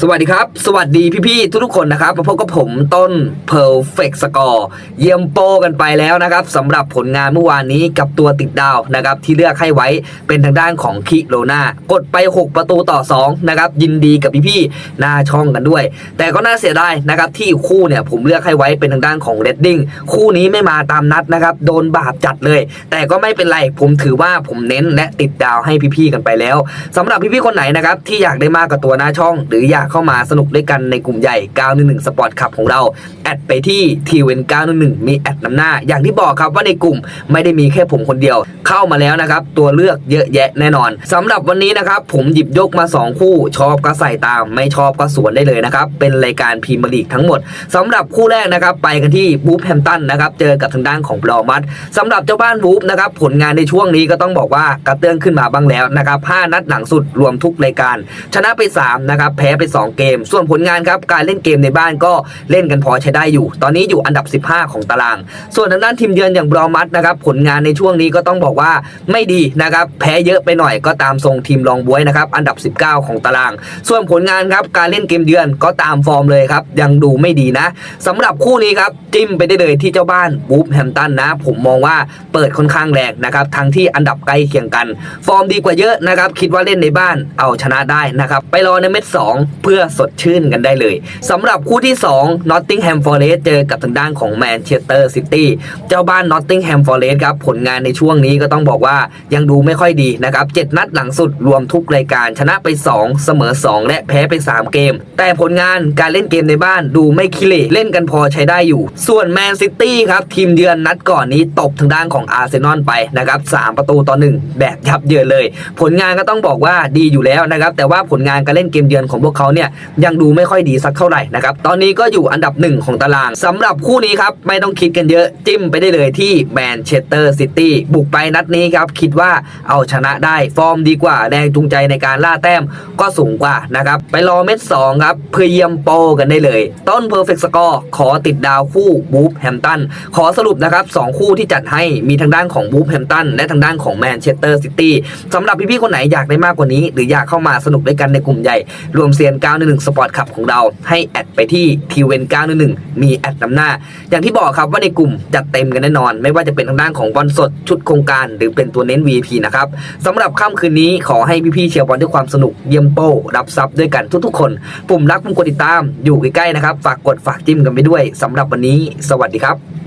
สวัสดีครับ สวัสดีพี่ๆทุกๆคนนะครับมาพบกับผมต้น Perfect Score เยี่ยมโปกันไปแล้วนะครับสำหรับผลงานเมื่อวานนี้กับตัวติดดาวนะครับที่เลือกให้ไว้เป็นทางด้านของคิโรนากดไป 6 ประตูต่อ2นะครับยินดีกับพี่ๆหน้าช่องกันด้วย แต่ก็น่าเสียดายนะครับที่คู่เนี่ยผมเลือกให้ไว้เป็นทางด้านของเรดดิ้งคู่นี้ไม่มาตามนัดนะครับโดนบาปจัดเลย แต่ก็ไม่เป็นไรผมถือว่าผมเน้นและติดดาวให้พี่ๆกันไปแล้วสำหรับพี่ๆคนไหนนะครับที่อยากได้มากกับตัวหน้าช่อง หรืออยากเข้ามาสนุกด้วยกันในกลุ่มใหญ่ 911 Sport Club ของเรา แอดไปที่ t w n 911 มีแอดนำหน้า อย่างที่บอกครับว่าในกลุ่มไม่ได้มีแค่ผมคนเดียว เข้ามาแล้วนะครับ ตัวเลือกเยอะแยะแน่นอนสำหรับวันนี้นะครับ ผมหยิบยกมา 2 คู่ ชอบก็ใส่ตาม ไม่ชอบก็สวนได้เลยนะครับ เป็นรายการพรีเมียร์ลีกทั้งหมดสำหรับคู่แรกนะครับ ไปกันที่บูฟแฮมตันนะครับ เจอกับทางด้านของบลอมัดสำหรับเจ้าบ้านบูฟนะครับ ผลงานในช่วงนี้ก็ต้องบอกว่ากระเตื้องขึ้นมาบ้างแล้วนะครับ5นัดหลังสุดรวมทุกรายการ ชนะไป3นะครับ แพ้ไป2 เกม ส่วนผลงานครับการเล่นเกมในบ้านก็เล่นกันพอใช้ได้อยู่ ตอนนี้อยู่อันดับ 15 ของตาราง ส่วนทางด้านทีมเยือนอย่างบรอมัดนะครับผลงานในช่วงนี้ก็ต้องบอกว่าไม่ดีนะครับแพ้เยอะไปหน่อยก็ตามทรงทีมรองบวยนะครับอันดับ 19 ของตาราง ส่วนผลงานครับการเล่นเกมเยือนก็ตามฟอร์มเลยครับยังดูไม่ดีนะสำหรับคู่นี้ครับจิ้มไปได้เลยที่เจ้าบ้านบูฟแฮมตันนะ ผมมองว่าเปิดค่อนข้างแรงนะครับทั้งที่อันดับใกล้เคียงกัน ฟอร์มดีกว่าเยอะนะครับคิดว่าเล่นในบ้านเอาชนะได้นะครับไปรอในเม็ด2เพื่อสดชื่นกันได้เลยสำหรับคู่ที่ 2 Nottingham Forest เจอกับทางด้านของ Manchester City เจ้าบ้าน Nottingham Forest ครับผลงานในช่วงนี้ก็ต้องบอกว่ายังดูไม่ค่อยดีนะครับ7นัดหลังสุดรวมทุกรายการชนะไป 2 เสมอ 2 และแพ้ไป 3 เกม แต่ผลงานการเล่นเกมในบ้านดูไม่คิเลเล่นกันพอใช้ได้อยู่ ส่วน Man City ครับทีมเยือนนัดก่อนนี้ตบทางด้านของอาร์เซนอลไปนะครับ3ประตูต่อ 1 แบบยับเยินเลย ผลงานก็ต้องบอกว่าดีอยู่แล้วนะครับแต่ว่าผลงานการเล่นเกมเยือนของพวกเขาเนี่ยยังดูไม่ค่อยดีสักเท่าไหร่นะครับตอนนี้ก็อยู่อันดับ 1 ของตาราง สำหรับคู่นี้ครับไม่ต้องคิดกันเยอะจิ้มไปได้เลยที่แมนเชสเตอร์ซิตี้บุกไปนัดนี้ครับคิดว่าเอาชนะได้ฟอร์มดีกว่าแรงจูงใจในการล่าแต้มก็สูงกว่านะครับไปรอเม็ด2ครับเพื่อเยี่ยมโปกันได้เลย ต้นเพอร์เฟกต์สกอร์ขอติดดาวคู่บูฟแฮมตันขอสรุปนะครับ2คู่ที่จัดให้มีทางด้านของบูฟแฮมตันและทางด้านของแมนเชสเตอร์ซิตี้สำหรับพี่ๆคนไหนอยากได้มากกว่านี้ หรืออยากเข้ามาสนุกด้วยกันในกลุ่มใหญ่ รวมเซียนกัน911 Sport Club ของเราให้แอดไปที่ทีเวน911 มีแอดนำหน้า อย่างที่บอกครับว่าในกลุ่มจัดเต็มกันแน่นอน ไม่ว่าจะเป็นทางด้านของบอลสดชุดโครงการหรือเป็นตัวเน้น VIP นะครับสำหรับค่ำคืนนี้ขอให้พี่ๆเชียร์บอลด้วยความสนุกเยี่ยมโป้ รับทรัพย์ด้วยกันทุกๆ คน ปุ่มรักปุ่มกดติดตามอยู่ใกล้ๆนะครับฝากกดฝากจิ้มกันไปด้วยสำหรับวันนี้ สวัสดีครับ